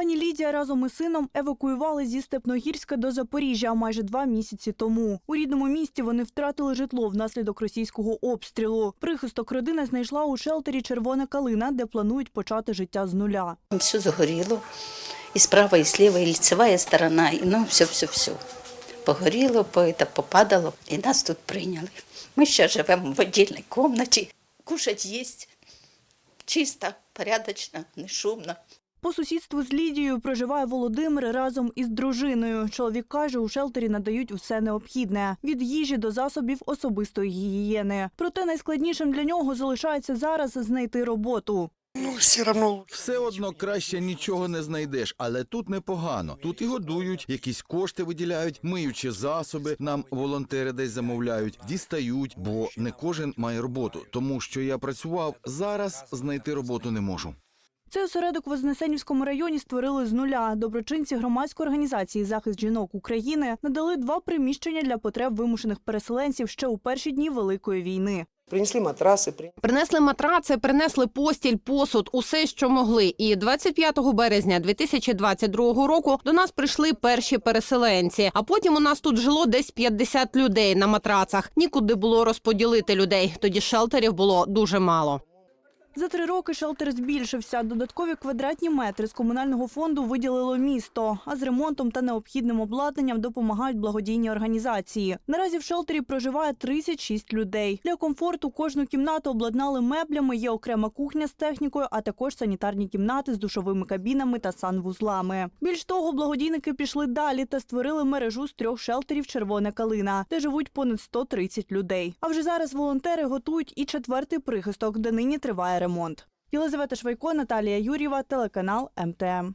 Пані Лідія разом із сином евакуювали зі Степногірська до Запоріжжя майже два місяці тому. У рідному місті вони втратили житло внаслідок російського обстрілу. Прихисток родина знайшла у шелтері Червона калина, де планують почати життя з нуля. Все загоріло. І справа, і сліва, і лицева сторона, і ну все-все-все. Погоріло, по- попадало, і нас тут прийняли. Ми ще живемо в віддільній кімнаті. Кушать є. Чисто, порядочно, не шумно. По сусідству з Лідією проживає Володимир разом із дружиною. Чоловік каже, у шелтері надають усе необхідне від їжі до засобів особистої гігієни. Проте найскладнішим для нього залишається зараз знайти роботу. Ну, все равно. Все одно краще нічого не знайдеш, але тут непогано. Тут і годують, якісь кошти виділяють, миючі засоби нам волонтери десь замовляють, дістають, бо не кожен має роботу. Тому що я працював зараз, знайти роботу не можу. Цей осередок в Вознесенівському районі створили з нуля. Доброчинці громадської організації захист жінок України надали два приміщення для потреб вимушених переселенців ще у перші дні великої війни. Принесли матрасы, при- Принесли матраци, принесли постіль, посуд, усе, що могли. І 25 березня 2022 року до нас прийшли перші переселенці. А потім у нас тут жило десь 50 людей на матрацах. Нікуди було розподілити людей. Тоді шелтерів було дуже мало. За три роки шелтер збільшився. Додаткові квадратні метри з комунального фонду виділило місто. А з ремонтом та необхідним обладнанням допомагають благодійні організації. Наразі в шелтері проживає 36 людей. Для комфорту кожну кімнату обладнали меблями. Є окрема кухня з технікою, а також санітарні кімнати з душовими кабінами та санвузлами. Більш того, благодійники пішли далі та створили мережу з трьох шелтерів Червона калина, де живуть понад 130 людей. А вже зараз волонтери готують і четвертий прихисток, де нині триває ремонт. Єлизавета Швайко, Наталія Юрєва, телеканал МТМ.